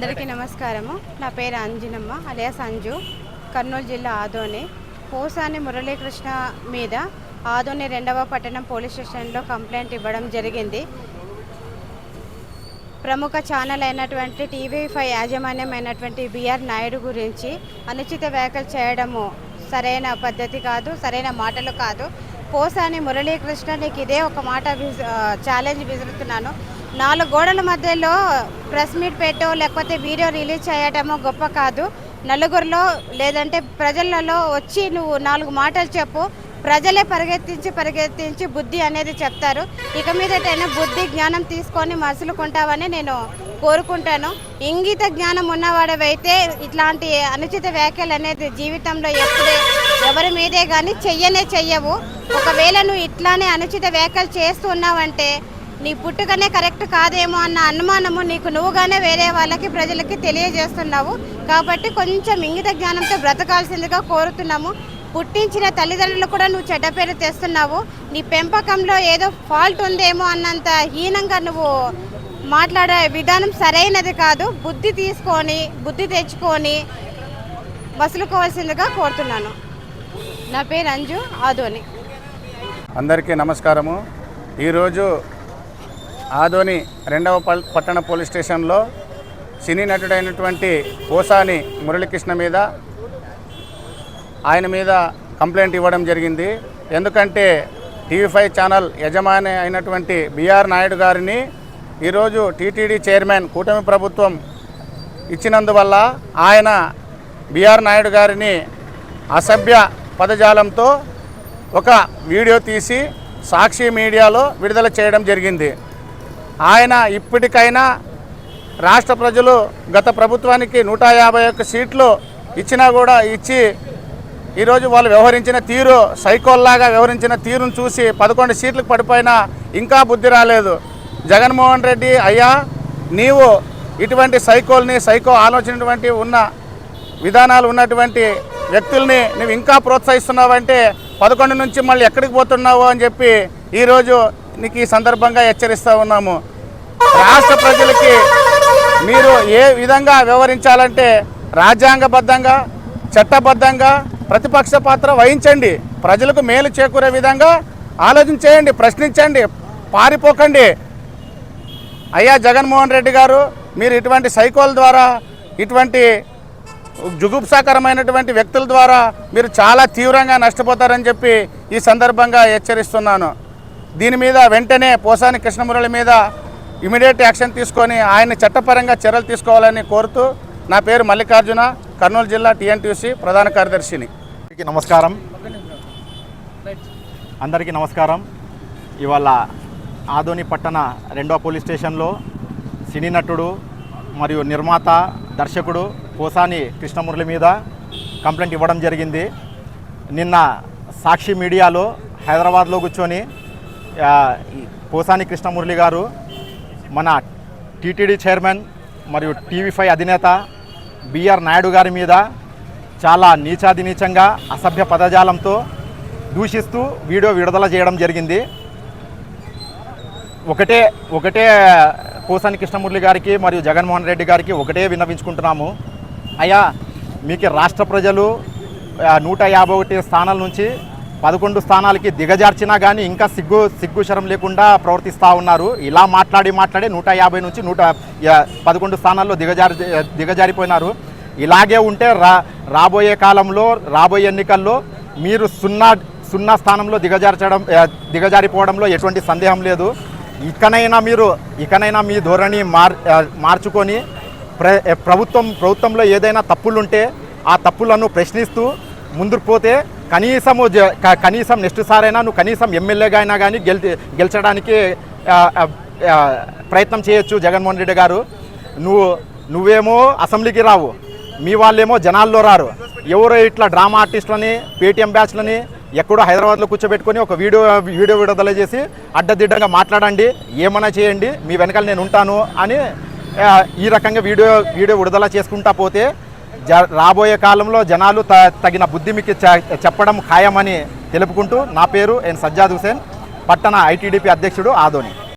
అందరికీ నమస్కారము. నా పేరు అంజనమ్మ అలియా సంజు కర్నూలు జిల్లా ఆదోని. పోసాని మురళీకృష్ణ మీద ఆదోని రెండవ పట్టణం పోలీస్ స్టేషన్లో కంప్లైంట్ ఇవ్వడం జరిగింది. ప్రముఖ ఛానల్ అయినటువంటి టీవీ ఫైవ్ యాజమాన్యం అయినటువంటి బిఆర్ నాయుడు గురించి అనుచిత వ్యాఖ్యలు చేయడము సరైన పద్ధతి కాదు సరైన మాటలు కాదు. పోసాని మురళీకృష్ణ నీకు ఇదే ఒక మాట ఛాలెంజ్ విసురుతున్నాను. నాలుగు గోడల మధ్యలో ప్రెస్ మీట్ పెట్టో లేకపోతే వీడియో రిలీజ్ చేయటమో గొప్ప కాదు. నలుగురిలో లేదంటే ప్రజలలో వచ్చి నువ్వు నాలుగు మాటలు చెప్పు ప్రజలే పరిగెత్తించి పరిగెత్తించి బుద్ధి అనేది చెప్తారు. ఇక మీదటైనా బుద్ధి జ్ఞానం తీసుకొని మసులుకుంటావని నేను కోరుకుంటాను. ఇంగిత జ్ఞానం ఉన్నవాడవైతే ఇట్లాంటి అనుచిత వ్యాఖ్యలు అనేది జీవితంలో ఎప్పుడే ఎవరి మీదే కానీ చెయ్యనే చెయ్యవు. ఒకవేళ నువ్వు ఇట్లానే అనుచిత వ్యాఖ్యలు చేస్తూ ఉన్నావంటే నీ పుట్టుకనే కరెక్ట్ కాదేమో అన్న అనుమానము నీకు నువ్వుగానే వేరే వాళ్ళకి ప్రజలకి తెలియజేస్తున్నావు. కాబట్టి కొంచెం ఇంగిత జ్ఞానంతో బ్రతకాల్సిందిగా కోరుతున్నాము. పుట్టించిన తల్లిదండ్రులు కూడా నువ్వు చెడ్డ పేరు తెస్తున్నావు. నీ పెంపకంలో ఏదో ఫాల్ట్ ఉందేమో అన్నంత హీనంగా నువ్వు మాట్లాడే విధానం సరైనది కాదు. బుద్ధి తీసుకొని బుద్ధి తెచ్చుకొని వసులుకోవాల్సిందిగా కోరుతున్నాను. నా పేరు అంజు ఆదోని. అందరికీ నమస్కారము. ఈరోజు ఆదోని రెండవ పల్- పట్టణ పోలీస్ స్టేషన్లో సినీ నటుడైనటువంటి ఓసాని మురళీకృష్ణ మీద ఆయన మీద కంప్లైంట్ ఇవ్వడం జరిగింది. ఎందుకంటే టీవీ ఫైవ్ ఛానల్ యజమాని అయినటువంటి బిఆర్ నాయుడు గారిని ఈరోజు టీటీడీ చైర్మన్ కూటమి ప్రభుత్వం ఇచ్చినందువల్ల ఆయన బిఆర్ నాయుడు గారిని అసభ్య పదజాలంతో ఒక వీడియో తీసి సాక్షి మీడియాలో విడుదల చేయడం జరిగింది. ఆయన ఇప్పటికైనా రాష్ట్ర ప్రజలు గత ప్రభుత్వానికి నూట యాభై ఒక్క సీట్లు ఇచ్చినా కూడా ఇచ్చి ఈరోజు వాళ్ళు వ్యవహరించిన తీరు సైకోల్లాగా వ్యవహరించిన తీరును చూసి పదకొండు సీట్లకు పడిపోయినా ఇంకా బుద్ధి రాలేదు. జగన్మోహన్ రెడ్డి అయ్యా నీవు ఇటువంటి సైకోల్ని సైకో ఆలోచనటువంటి ఉన్న విధానాలు ఉన్నటువంటి వ్యక్తుల్ని నువ్వు ఇంకా ప్రోత్సహిస్తున్నావంటే పదకొండు నుంచి మళ్ళీ ఎక్కడికి పోతున్నావు అని చెప్పి ఈరోజు నీకు ఈ సందర్భంగా హెచ్చరిస్తూ ఉన్నాము. రాష్ట్ర ప్రజలకి మీరు ఏ విధంగా వివరించాలంటే రాజ్యాంగబద్ధంగా చట్టబద్ధంగా ప్రతిపక్ష పాత్ర వహించండి. ప్రజలకు మేలు చేకూరే విధంగా ఆలోచన చేయండి ప్రశ్నించండి పారిపోకండి. అయ్యా జగన్మోహన్ రెడ్డి గారు మీరు ఇటువంటి సైకోల ద్వారా ఇటువంటి జుగుప్సాకరమైనటువంటి వ్యక్తుల ద్వారా మీరు చాలా తీవ్రంగా నష్టపోతారని చెప్పి ఈ సందర్భంగా హెచ్చరిస్తున్నాను. దీని మీద వెంటనే పోసాని కృష్ణమురళి మీద ఇమీడియట్ యాక్షన్ తీసుకొని ఆయన చట్టపరంగా చర్యలు తీసుకోవాలని కోరుతూ నా పేరు మల్లికార్జున కర్నూలు జిల్లా టీఎన్టీసీ ప్రధాన కార్యదర్శిని. నమస్కారం. అందరికీ నమస్కారం. ఇవాళ ఆదోని పట్టణ రెండో పోలీస్ స్టేషన్లో సినీ నటుడు మరియు నిర్మాత దర్శకుడు పోసాని కృష్ణమురళి మీద కంప్లైంట్ ఇవ్వడం జరిగింది. నిన్న సాక్షి మీడియాలో హైదరాబాద్లో కూర్చొని పోసాని కృష్ణమురళి గారు మన టీటీడీ చైర్మన్ మరియు టీవీ ఫైవ్ అధినేత బిఆర్ నాయుడు గారి మీద చాలా నీచాదినీచంగా అసభ్య పదజాలంతో దూషిస్తూ వీడియో విడుదల చేయడం జరిగింది. ఒకటే ఒకటే పోసాని కృష్ణమురళి గారికి మరియు జగన్మోహన్ రెడ్డి గారికి ఒకటే విన్నవించుకుంటున్నాము. అయ్యా మీకు రాష్ట్ర ప్రజలు నూట యాభై ఒకటి స్థానాల నుంచి పదకొండు స్థానాలకి దిగజార్చినా కానీ ఇంకా సిగ్గు సిగ్గు శరం లేకుండా ప్రవర్తిస్తూ ఉన్నారు. ఇలా మాట్లాడి మాట్లాడి నూట యాభై నుంచి నూట పదకొండు స్థానాల్లో దిగజారి దిగజారిపోయినారు. ఇలాగే ఉంటే రా రాబోయే కాలంలో రాబోయే ఎన్నికల్లో మీరు సున్నా సున్నా స్థానంలో దిగజార్చడం దిగజారిపోవడంలో ఎటువంటి సందేహం లేదు. ఇకనైనా మీరు ఇకనైనా మీ ధోరణి మార్ మార్చుకొని ప్ర ప్రభుత్వం ప్రభుత్వంలో ఏదైనా తప్పులుంటే ఆ తప్పులను ప్రశ్నిస్తూ ముందుకు పోతే కనీసము కనీసం నెక్స్ట్ సారైనా నువ్వు కనీసం ఎమ్మెల్యేగా అయినా కానీ గెల్ గెలిచడానికి ప్రయత్నం చేయొచ్చు జగన్మోహన్ రెడ్డి గారు. నువ్వు నువ్వేమో అసెంబ్లీకి రావు. మీ వాళ్ళేమో జనాల్లో రారు. ఎవరో ఇట్లా డ్రామా ఆర్టిస్టులని పేటీఎం బ్యాచ్లని ఎక్కడో హైదరాబాద్లో కూర్చోబెట్టుకొని ఒక వీడియో వీడియో విడుదల చేసి అడ్డదిడ్డంగా మాట్లాడండి ఏమైనా చేయండి మీ వెనకాల నేను ఉంటాను అని ఈ రకంగా వీడియో వీడియో విడుదల చేసుకుంటా పోతే రాబోయే కాలంలో జనాలు త తగిన బుద్ధి మీకు చెప్పడం ఖాయమని తెలుపుకుంటూ నా పేరు ఎన్ సజ్జాద్ హుసేన్ పట్టణ ఐటీడీపీ అధ్యక్షుడు ఆదోని.